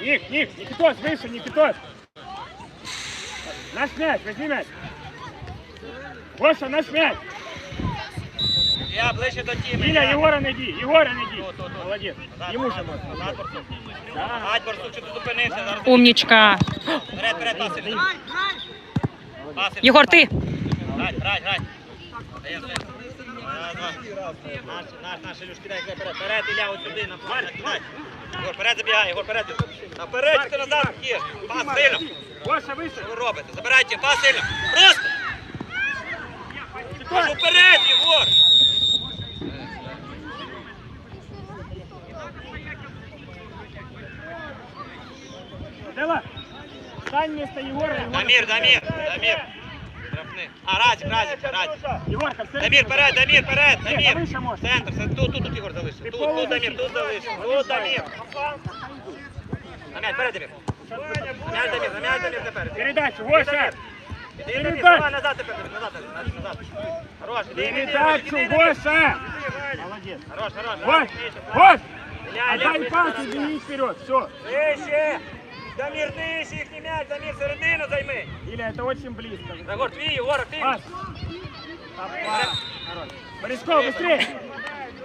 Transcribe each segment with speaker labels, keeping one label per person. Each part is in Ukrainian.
Speaker 1: Ник, Ник, Никитос, выше, Никитос. Наш мяч, возьми мяч. Гоша, наш мяч.
Speaker 2: Я ближче до тіми.
Speaker 1: Иля,
Speaker 2: я.
Speaker 1: Егора найди, Егора найди.
Speaker 2: Тут, тут, тут.
Speaker 1: Молодец.
Speaker 2: Назад,
Speaker 1: Ему же
Speaker 2: назад, Барсук. Гать, Барсук, чи ти зупинився? Зараз
Speaker 3: Умнічка.
Speaker 2: Вперед, вперед, паси. Паси.
Speaker 3: Єгор, ти.
Speaker 2: Грай, грай, грай. Даєм, даєм. Раз, два. Наш, наш, наш, Ілюш, кидай, кидай, вперед. Вперед, Ілля, ось сюди, на кидай. Ігор, вперед забігай, Ігор, вперед. Наперед, ти назад, Кір. Пас сильно.
Speaker 1: Гоша, выше.
Speaker 2: Що ви робите? Забирайте, пас сильно. Просто. Кажу, вперед, Ігор.
Speaker 1: Дела. Стань вместо Егора. Егора.
Speaker 2: Дамір, Дамір, Дамір. Штрафний. А, Радик, Радик, Радик.
Speaker 1: Егорка, в центр.
Speaker 2: Дамір, вперед, Дамір, вперед,
Speaker 1: Ні,
Speaker 2: Дамір.
Speaker 1: вище можна.
Speaker 2: Центр, це тут, тут, тут Ігор залишив.
Speaker 1: Ти
Speaker 2: Тут, тут,
Speaker 1: полузащитник.
Speaker 2: Дамір, тут залишив. Тут, Дамір. На м'яч, вперед, Дамір. На м'яч, Дамір, на м'яч, Дамір, тепер.
Speaker 1: Передачу, Гоша.
Speaker 2: Іди, Дамір,
Speaker 1: Передачу.
Speaker 2: давай назад тепер, Дамір, назад, назад, назад. Хорош, іди, іди, іди,
Speaker 1: Передачу,
Speaker 2: іди, іди.
Speaker 1: Гоша. Молодец.
Speaker 2: Хорош, хорош.
Speaker 1: Гош,
Speaker 2: Нижче,
Speaker 1: Гош.
Speaker 2: Ілля, Ілля,
Speaker 1: Отдай
Speaker 2: вище,
Speaker 1: пас
Speaker 2: давай.
Speaker 1: и беги вперед. Все.
Speaker 2: Нижче. Дамір, нижче, їхній м'яч, Дамір, середину займи.
Speaker 1: Или это очень близко.
Speaker 2: Егор, твій, Єгор, ти.
Speaker 1: Пас. Опа. Хорош. Борисков, быстрее.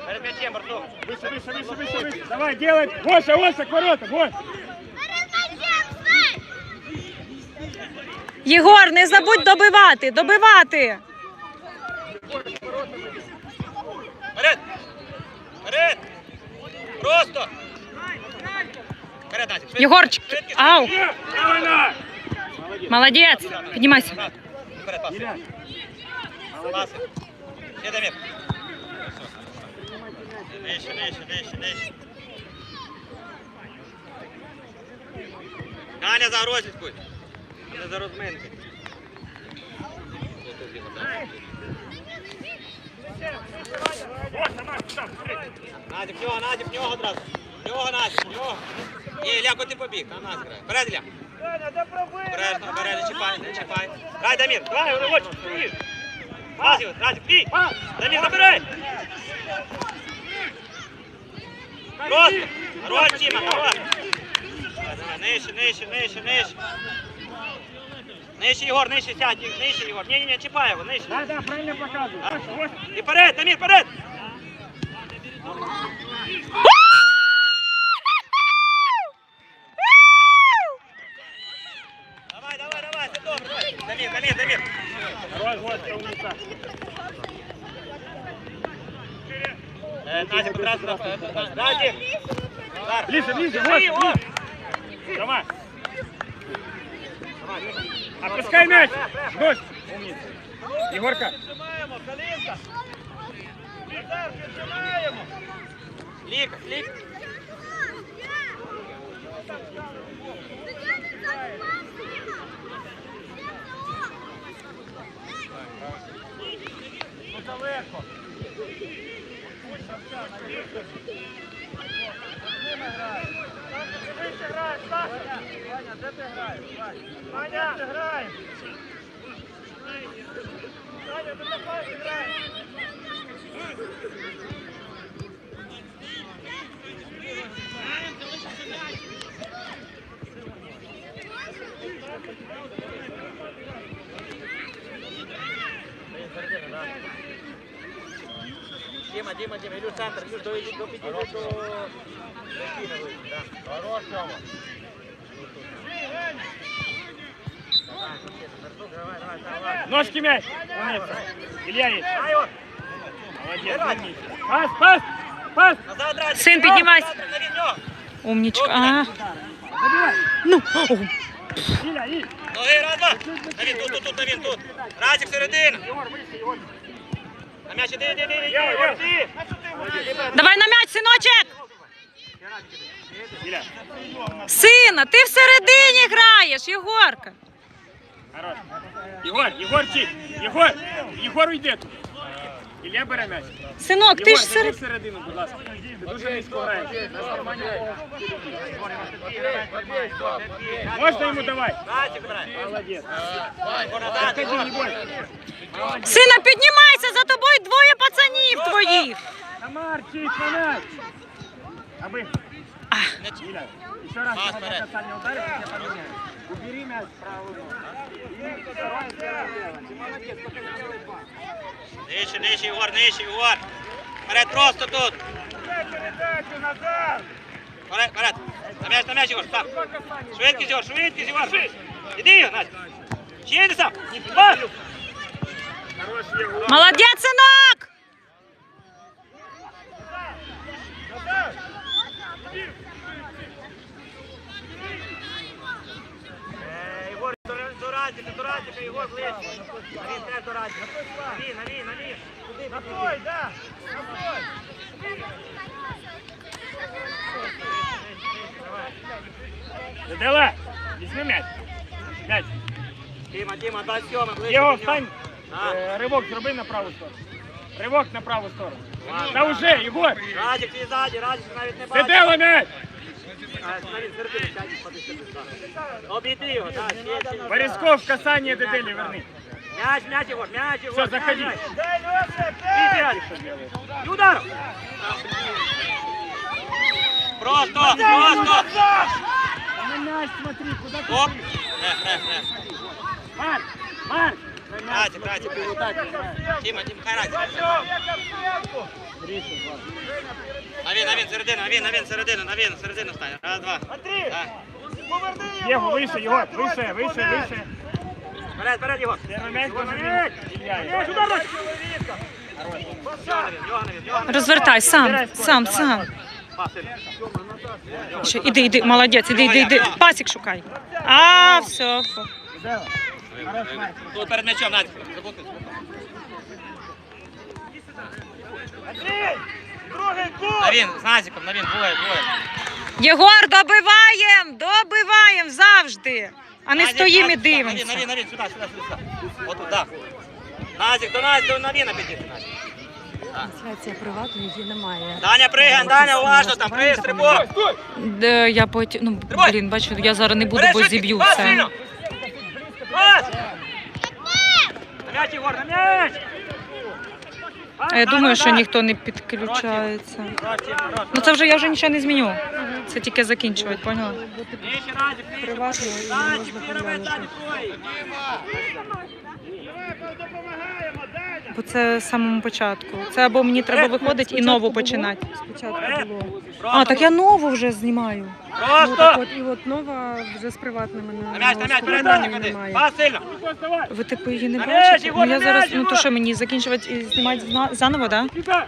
Speaker 2: Перед м'ячем, Барсук.
Speaker 1: Выше, выше, выше, выше, выше. Давай, делай. Гоша, Гоша, к воротам. Гош.
Speaker 3: Єгор, не забудь добивати, добивати.
Speaker 2: Вперед! Вперед! Просто! Вперед, Назик! швидко,
Speaker 3: Єгорчик,
Speaker 2: швидкість.
Speaker 3: ау,
Speaker 1: Правильно.
Speaker 3: молодець. Піднімайся.
Speaker 2: Вперед, паси.
Speaker 1: Илья.
Speaker 2: Паси. Ще Дамір. Нижче, нижче, нижче, нижче. Ганя за розвідкою. Не за розминки. Тут, тут, Ігор, да.
Speaker 1: Гоша, Маш, сюда, быстрее.
Speaker 2: Надя, в нього, Надя, в нього одразу. В нього, Надя, в нього. Ні, куди ти побіг? Там нас грає. Вперед, Ілля. Обережно, обережно, чіпай, не чіпай. Грай, Дамір, давай, стій. Пас його, Радик, бій. Дамір, забирай. Просто. Хорош, Тіма, хорош. Нижче, нижче, нижче, нижче. Нижче, Єгор, нижче сядь, нижче, Єгор. Ні, ні, ні, чіпай його, нижче.
Speaker 1: Да, да, правильно Гоша.
Speaker 2: І вперед, Дамір, вперед. Давай, давай, давай, це добре, давай. Дамір, Дамір, Дамір.
Speaker 1: Хорош, Гоша, умница.
Speaker 2: Е, Назік, одразу на... е, на- Назік. Удар.
Speaker 1: Ближе, ближе,
Speaker 2: Бери,
Speaker 1: Гоша,
Speaker 2: о!
Speaker 1: ближе. Умница. Егорка.
Speaker 2: Лік, лік.
Speaker 1: Ваня, грай. Ваня, ты попал, играй.
Speaker 2: Діма, Діма, Діма, Ілюш, центр, Ілюш, до, до підійди до... до стіни вийди, да. Хорош, Тьома. Давай, Барсук, давай, давай, давай.
Speaker 1: Ножки мяч. Умница. Илья есть.
Speaker 2: Дай його.
Speaker 1: Молодец.
Speaker 2: Давай.
Speaker 1: умница. Пас, пас, пас.
Speaker 2: Назад, Радик.
Speaker 3: Син, піднімайся.
Speaker 2: Центр, на рівньо.
Speaker 3: Умнічка. А,
Speaker 1: Забивай.
Speaker 3: ну, о,
Speaker 1: Иля, Иль.
Speaker 2: Ноги, раз, два. На він, тут, тут, тут, на він, тут. Радик, середина.
Speaker 1: Егор, выше, Егор.
Speaker 2: На м'яч, іди, іди, іди, іди,
Speaker 3: давай на м'яч, синочек. Сина, ти всередині граєш, Єгорка.
Speaker 1: Хорош. Егор, Егорчик. Егор. Егор уйди. Илья бере мяч.
Speaker 3: Синок, ти ж серед...
Speaker 1: всередину, будь ласка. Ти дуже низько граєш. Можна йому давай?
Speaker 2: Радик, брат.
Speaker 1: Молодец.
Speaker 2: Ігор, назад,
Speaker 1: не бойся.
Speaker 3: Сина, піднімайся, за тобою двоє пацанів твоїх.
Speaker 1: Тамар, чисть на. Аби. Еще раз
Speaker 2: вперед.
Speaker 1: касание ударит, я поменяю. Убери мяч в правую ногу. И
Speaker 2: Нижче, нижче, Ігор, нижче, Ігор. Вперед просто тут.
Speaker 1: Передачу назад.
Speaker 2: Вперед, вперед. На м'яч, на м'яч, Ігор, сам. Швидкість, Ігор, швидкість, Ігор. Іди, Настя. Ще сам.
Speaker 3: Молодець, синок!
Speaker 1: Назад.
Speaker 2: Е, Ігор, до до Радіка, до Радіка, Ігор, ближче. Навін, теж до Радіка. Навін, навін, навін. Туди,
Speaker 1: На
Speaker 2: туди.
Speaker 1: той, да. Дедела, візьми мяч. Мяч.
Speaker 2: Діма, Діма, дай ближче.
Speaker 1: Його встань.
Speaker 2: А.
Speaker 1: Е, Ривок зроби на праву сторону. Ривок на праву сторону.
Speaker 2: Ладно.
Speaker 1: Та вже, Єгор.
Speaker 2: Радік, ти ззаді, Радік навіть не бачиш. Сюди, так. Обійди його, так.
Speaker 1: Борисков, касание Деделі верни.
Speaker 2: Мяч, мяч, Ігор, мяч, Ігор.
Speaker 1: Все, заходи. Дай,
Speaker 2: удар! Просто, просто!
Speaker 1: На мяч смотри, куда ты
Speaker 2: Оп! Не, не, не.
Speaker 1: Марк, Марк!
Speaker 2: Радік, Радік. Тіма, Тіма, хай Радік. Навін, навін, середину, навін, навін, середину, навін, середину стань. Раз, два.
Speaker 1: Смотри! Поверни Єгу, вище, Єгор, вище, вище, вище.
Speaker 2: Вперед, вперед. Його.
Speaker 3: Розвертай, сам, сам, сам. Ще, іди, іди, молодець, іди, іди, іди. Пасік шукай. А, все.
Speaker 2: Тут перед м'ячом, Надь.
Speaker 1: Гол!
Speaker 2: Навін, з Назіком, навін, двоє, двоє.
Speaker 3: Єгор, добиваєм, добиваєм завжди. А не стоїмо і дивимося.
Speaker 2: навін, навін, сюди, сюди, сюди. От туди. Назік, до Назік, до Навіна підійти, Назік.
Speaker 4: Трансляція приватна, її немає.
Speaker 2: Даня, пригань, Даня, уважно, там, пригай, стрибок.
Speaker 3: Де я потім, ну,
Speaker 2: Тримай.
Speaker 3: блін, бачу, я зараз не буду,
Speaker 2: Бери
Speaker 3: бо
Speaker 2: швидкість,
Speaker 3: зіб'ю
Speaker 2: пас
Speaker 3: все.
Speaker 2: сильно. Пас! На м'яч, Ігор, на м'яч!
Speaker 3: А я думаю, що ніхто не підключається. Ну це вже я вже нічого не зміню. Це тільки закінчувати, поняла?
Speaker 4: Приватно, і можна поглянути.
Speaker 2: Даня, твої.
Speaker 1: Допомагаємо, Даня!
Speaker 3: Бо це з самому початку. Це або мені треба виходити і нову починати.
Speaker 4: Спочатку було.
Speaker 3: А, так я нову вже знімаю.
Speaker 4: Ну, так
Speaker 2: Просто!
Speaker 4: от, і от нова вже з приватними
Speaker 2: На м'яч, на м'яч, ходи.
Speaker 4: немає.
Speaker 2: Пас сильно.
Speaker 3: Ви типу її не бачите? Ну я зараз, ну то що мені закінчувати і знімати зна- заново, так? Да?